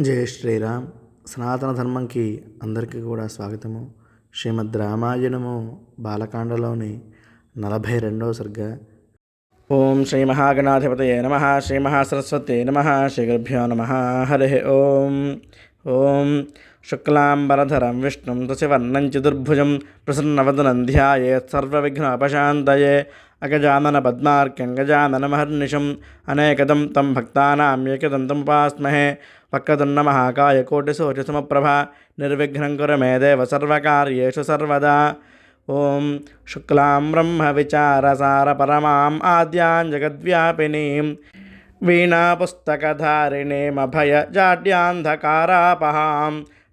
జయ శ్రీరామ్. సనాతన ధర్మంకి అందరికీ కూడా స్వాగతము. శ్రీమద్ రామాయణము బాలకాండలోని నలభై రెండవ సర్గ. ఓం శ్రీ మహాగణాధిపతయే నమ శ్రీ మహాసరస్వతే నమ శ్రీ గురుభ్యో నమ హరి ఓం. ఓం శుక్లాంబరధరం విష్ణుం తుసివర్ణం చతుర్భుజం ప్రసన్నవదనం ధ్యాయేత్ సర్వవిఘ్నోపశాంతయే అగజానన పద్మార్క్యం గజాననమహర్నిశం అనేకదం తం భక్తానామ్యేకదం ఏకదంతం ఉపాస్మహే వక్రతున్న మహాకాయ కోటిసోచసమప్రభ నిర్విఘ్నం కురు మే దేవ సర్వకార్యేషు సర్వదా ఓం శుక్లాం బ్రహ్మ విచారసార పరమాం ఆద్యాం జగద్వ్యాపినీం వీణాపుస్తకధారిణీమభయ జాడ్యాంధకారాపహాం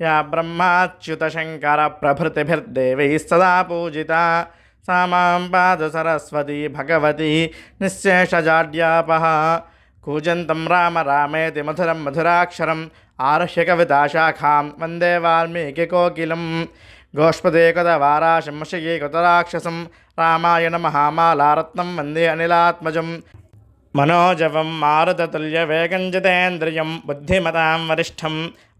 యా బ్రహ్మాచ్యుత శంకర సదా పూజిత సా మాం సరస్వతి భగవతి నిశ్శేషజాడ్యాపహ కూజంతం రామ రామేతి మధురం మధురాక్షరం ఆర్హ్యకవితాశాఖాం వందే వాల్మీకి కోకిలం గోష్పదే వాల్మీకికోకిలం గోష్పదేకృతవారాశంషయే కృతరాక్షసం రామాయణ మహామాలారత్నం వందే అనిలాత్మజం మనోజవం మారుతతుల్య వేగం జితేంద్రియం బుద్ధిమతాం వరిష్టం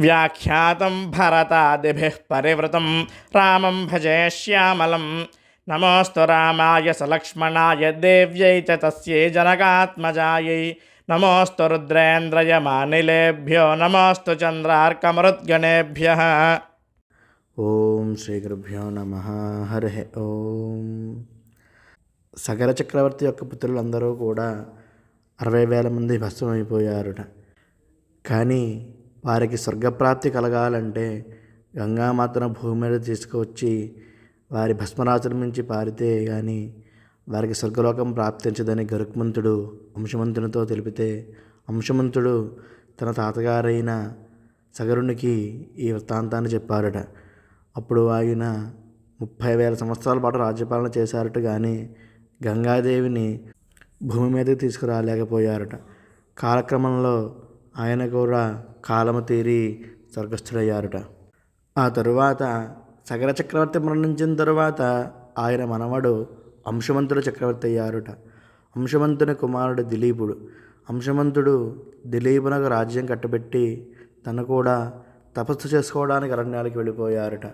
వ్యాఖ్యాతం భరతాదిభి పరివృతం। రామం భజే శ్యామలం। నమోస్తు రామాయ సలక్ష్మణాయ దేవ్యై చ తస్యై జనకాత్మజాయై। నమోస్తు రుద్రేంద్రయమానిలేభ్యో నమోస్తు చంద్రార్కమరుద్గణేభ్య। ఓం శ్రీగురుభ్యో నమ। హరి ఓం। సగర చక్రవర్తి యొక్క పుత్రులందరూ కూడా అరవై వేల మంది భస్మమైపోయారుట. కానీ వారికి స్వర్గప్రాప్తి కలగాలంటే గంగామాతను భూమి మీద తీసుకువచ్చి వారి భస్మరాచరమించి పారితే కానీ వారికి స్వర్గలోకం ప్రాప్తించదని గరుక్మంతుడు అంశమంతునితో తెలిపితే అంశమంతుడు తన తాతగారైన సగరునికి ఈ వృత్తాంతాన్ని చెప్పారట అప్పుడు ఆయన ముప్పై వేల సంవత్సరాల పాటు రాజ్యపాలన చేశారట కానీ గంగాదేవిని భూమి మీదకి తీసుకురాలేకపోయారట. కాలక్రమంలో ఆయన కూడా కాలము తీరి స్వర్గస్థుడయ్యారుట. ఆ తరువాత సగర చక్రవర్తి మరణించిన తరువాత ఆయన మనవడు అంశవంతుడు చక్రవర్తి అయ్యారుట. అంశవంతుని కుమారుడు దిలీపుడు. అంశమంతుడు దిలీపునకు రాజ్యం కట్టబెట్టి తను కూడా తపస్సు చేసుకోవడానికి అరణ్యాలకు వెళ్ళిపోయారట.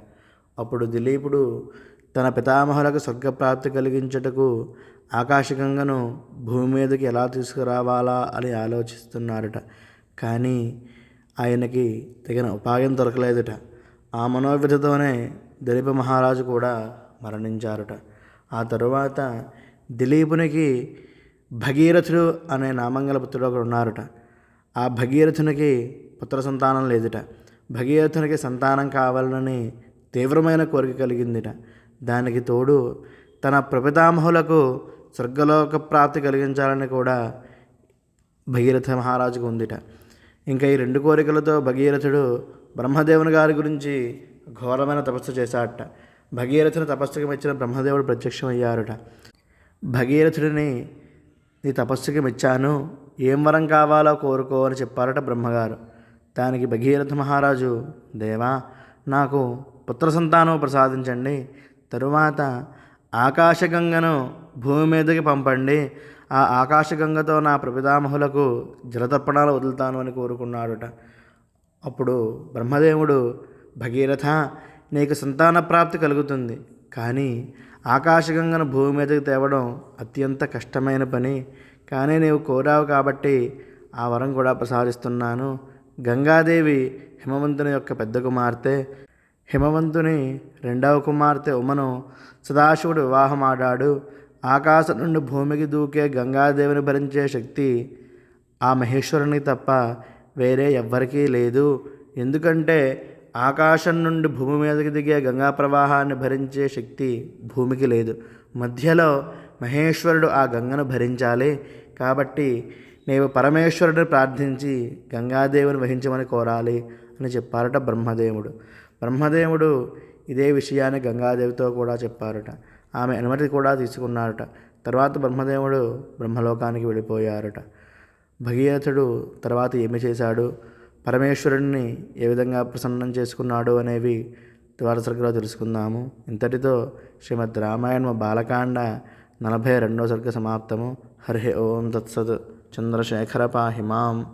అప్పుడు దిలీపుడు తన పితామహులకు స్వర్గప్రాప్తి కలిగించుటకు ఆకాశగంగను భూమి మీదకి ఎలా తీసుకురావాలా అని ఆలోచిస్తున్నారట. కానీ ఆయనకి తగిన ఉపాయం దొరకలేదుట. ఆ మనోవిధతోనే దిలీప మహారాజు కూడా మరణించారుట. ఆ తరువాత దిలీపునికి భగీరథుడు అనే నామంగల పుత్రుడు ఒకడు ఉన్నారట. ఆ భగీరథునికి పుత్ర సంతానం లేదుట. భగీరథునికి సంతానం కావాలని తీవ్రమైన కోరిక కలిగిందిట. దానికి తోడు తన ప్రపితామహులకు స్వర్గలోక ప్రాప్తి కలిగించాలని కూడా భగీరథ మహారాజుకు ఉందిట. ఇంకా ఈ రెండు కోరికలతో భగీరథుడు బ్రహ్మదేవుని గారి గురించి ఘోరమైన తపస్సు చేశాడట. భగీరథుని తపస్సుకి మెచ్చిన బ్రహ్మదేవుడు ప్రత్యక్షమయ్యారట. భగీరథుడిని నీ తపస్సుకి మెచ్చాను. ఏం వరం కావాలో కోరుకో అని చెప్పారట బ్రహ్మగారు. దానికి భగీరథ మహారాజు దేవా నాకు పుత్ర సంతానం ప్రసాదించండి. తరువాత ఆకాశగంగను భూమి మీదకి పంపండి. ఆ ఆకాశగంగతో నా ప్రపితామహులకు జలతర్పణాలు వదులుతాను అని కోరుకున్నాడుట. అప్పుడు బ్రహ్మదేవుడు భగీరథ నీకు సంతాన ప్రాప్తి కలుగుతుంది. కానీ ఆకాశగంగను భూమి మీదకి తేవడం అత్యంత కష్టమైన పని. కానీ నీవు కోరావు కాబట్టి ఆ వరం కూడా ప్రసాదిస్తున్నాను. గంగాదేవి హిమవంతుని యొక్క పెద్ద కుమార్తె. హిమవంతుని రెండవ కుమార్తె ఉమను సదాశివుడు వివాహమాడాడు ఆకాశం నుండి భూమికి దూకే గంగాదేవిని భరించే శక్తి ఆ మహేశ్వరుని తప్ప వేరే ఎవ్వరికీ లేదు. ఎందుకంటే ఆకాశం నుండి భూమి మీదకి దిగే గంగా ప్రవాహాన్ని భరించే శక్తి భూమికి లేదు. మధ్యలో మహేశ్వరుడు ఆ గంగను భరించాలి. కాబట్టి నీవు పరమేశ్వరుడిని ప్రార్థించి గంగాదేవిని వహించమని కోరాలి అని చెప్పారట బ్రహ్మదేవుడు. బ్రహ్మదేవుడు ఇదే విషయాన్ని గంగాదేవితో కూడా చెప్పారట. ఆమె అనుమతి కూడా తీసుకున్నారట. తర్వాత బ్రహ్మదేవుడు బ్రహ్మలోకానికి వెళ్ళిపోయారట. భగీరథుడు తర్వాత ఏమి చేశాడు? పరమేశ్వరుణ్ణి ఏ విధంగా ప్రసన్నం చేసుకున్నాడు అనేవి తర్వాత తెలుసుకుందాము. ఇంతటితో శ్రీమద్ రామాయణ బాలకాండ నలభై రెండో సర్గ సమాప్తము. హరి ఓం తత్సత్ చంద్రశేఖర పాహిమాం.